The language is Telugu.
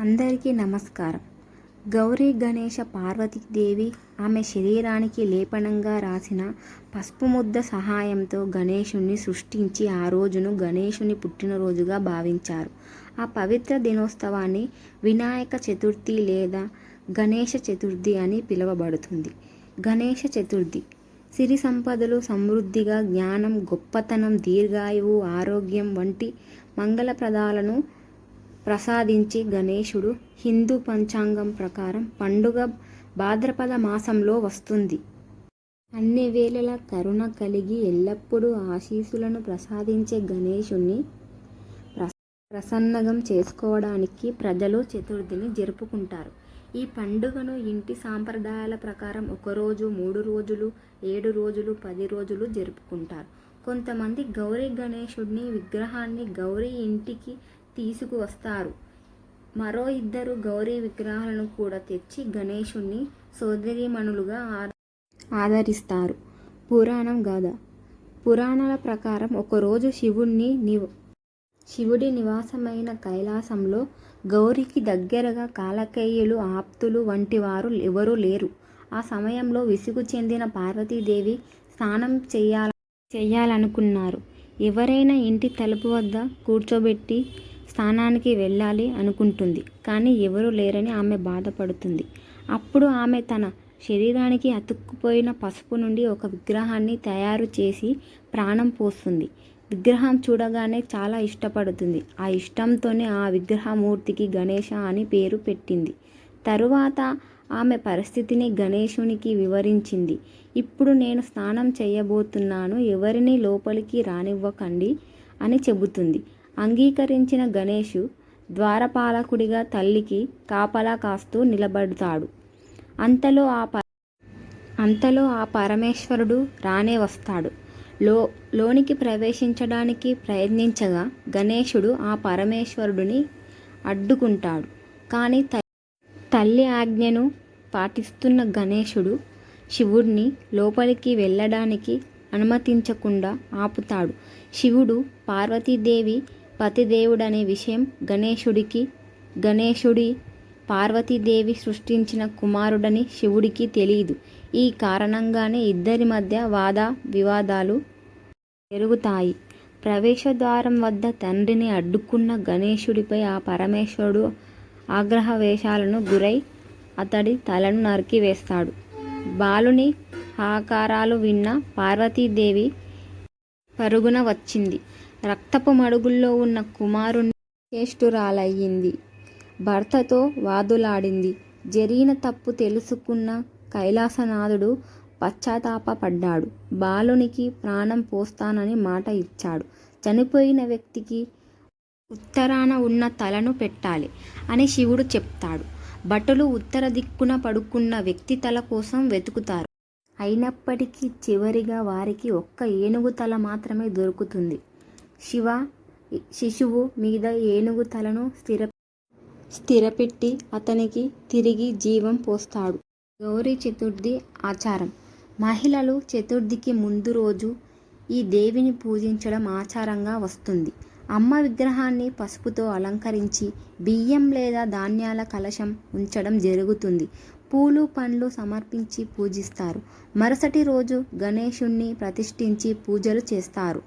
అందరికీ నమస్కారం. గౌరీ గణేష పార్వతీదేవి ఆమె శరీరానికి లేపనంగా రాసిన పసుపు ముద్ద సహాయంతో గణేషుణ్ణి సృష్టించి ఆ రోజును గణేషుని పుట్టినరోజుగా భావించారు. ఆ పవిత్ర దినోత్సవాన్ని వినాయక చతుర్థి లేదా గణేష చతుర్థి అని పిలువబడుతుంది. గణేష చతుర్థి సిరి సంపదలు సమృద్ధిగా జ్ఞానం గొప్పతనం దీర్ఘాయువు ఆరోగ్యం వంటి మంగళప్రదాలను ప్రసాదించి గణేశుడు హిందూ పంచాంగం ప్రకారం పండుగ భాద్రపద మాసంలో వస్తుంది. అన్ని వేళల కరుణ కలిగి ఎల్లప్పుడూ ఆశీస్సులను ప్రసాదించే గణేశుణ్ణి ప్రస ప్రసన్నగం చేసుకోవడానికి ప్రజలు చతుర్థిని జరుపుకుంటారు. ఈ పండుగను ఇంటి సాంప్రదాయాల ప్రకారం ఒకరోజు మూడు రోజులు ఏడు రోజులు పది రోజులు జరుపుకుంటారు. కొంతమంది గౌరీ గణేశుడిని విగ్రహాన్ని గౌరీ ఇంటికి తీసుకువస్తారు. మరో ఇద్దరు గౌరీ విగ్రహాలను కూడా తెచ్చి గణేశుణ్ణి సోదరీమణులుగా ఆ- ఆదరిస్తారు. పురాణం గాథ. పురాణాల ప్రకారం ఒకరోజు శివుణ్ణి నివ శివుడి నివాసమైన కైలాసంలో గౌరికి దగ్గరగా కాలకేయులు ఆప్తులు వంటి వారు ఎవరూ లేరు. ఆ సమయంలో విసుగు చెందిన పార్వతీదేవి స్నానం చేయాల చేయాలనుకున్నారు. ఎవరైనా ఇంటి తలుపు వద్ద కూర్చోబెట్టి స్నానానికి వెళ్ళాలి అనుకుంటుంది. కానీ ఎవరూ లేరని ఆమె బాధపడుతుంది. అప్పుడు ఆమె తన శరీరానికి అతుక్కుపోయిన పసుపు నుండి ఒక విగ్రహాన్ని తయారు చేసి ప్రాణం పోస్తుంది. విగ్రహం చూడగానే చాలా ఇష్టపడుతుంది. ఆ ఇష్టంతోనే ఆ విగ్రహమూర్తికి గణేష అని పేరు పెట్టింది. తరువాత ఆమె పరిస్థితిని గణేశునికి వివరించింది. ఇప్పుడు నేను స్నానం చేయబోతున్నాను ఎవరిని లోపలికి రానివ్వకండి అని చెబుతుంది. అంగీకరించిన గణేషు ద్వారపాలకుడిగా తల్లికి కాపలా కాస్తూ నిలబడతాడు. అంతలో ఆ ప అంతలో ఆ పరమేశ్వరుడు రానే వస్తాడు. లో లోనికి ప్రవేశించడానికి ప్రయత్నించగా గణేశుడు ఆ పరమేశ్వరుడిని అడ్డుకుంటాడు. కానీ తల్లి ఆజ్ఞను పాటిస్తున్న గణేశుడు శివుడిని లోపలికి వెళ్ళడానికి అనుమతించకుండా ఆపుతాడు. శివుడు పార్వతీదేవి పతిదేవుడనే విషయం గణేశుడికి గణేశుడి పార్వతీదేవి సృష్టించిన కుమారుడని శివుడికి తెలియదు ఈ కారణంగానే ఇద్దరి మధ్య వాద వివాదాలు పెరుగుతాయి. ప్రవేశద్వారం వద్ద తండ్రిని అడ్డుకున్న గణేశుడిపై ఆ పరమేశ్వరుడు ఆగ్రహవేశాలను గురై అతడి తలను నరికివేస్తాడు బాలుని హాకారాలు విన్న పార్వతీదేవి పరుగున వచ్చింది. రక్తపు మడుగుల్లో ఉన్న కుమారుణ్ణి చేష్టురాలయ్యింది భర్తతో వాదులాడింది. జరిగిన తప్పు తెలుసుకున్న కైలాసనాథుడు పశ్చాత్తాపపడ్డాడు బాలునికి ప్రాణం పోస్తానని మాట ఇచ్చాడు. చనిపోయిన వ్యక్తికి ఉత్తరాన ఉన్న తలను పెట్టాలి అని శివుడు చెప్తాడు. భటులు ఉత్తర దిక్కున పడుకున్న వ్యక్తి తల కోసం వెతుకుతారు. అయినప్పటికీ చివరిగా వారికి ఒక్క ఏనుగు తల మాత్రమే దొరుకుతుంది. శివ శిశువు మీద ఏనుగు తలను స్థిర స్థిరపెట్టి అతనికి తిరిగి జీవం పోస్తాడు. గౌరీ చతుర్థి ఆచారం. మహిళలు చతుర్థికి ముందు రోజు ఈ దేవిని పూజించడం ఆచారంగా వస్తుంది. అమ్మ విగ్రహాన్ని పసుపుతో అలంకరించి బియ్యం లేదా ధాన్యాల కలశం ఉంచడం జరుగుతుంది. పూలు పండ్లు సమర్పించి పూజిస్తారు. మరుసటి రోజు గణేషుణ్ణి ప్రతిష్ఠించి పూజలు చేస్తారు.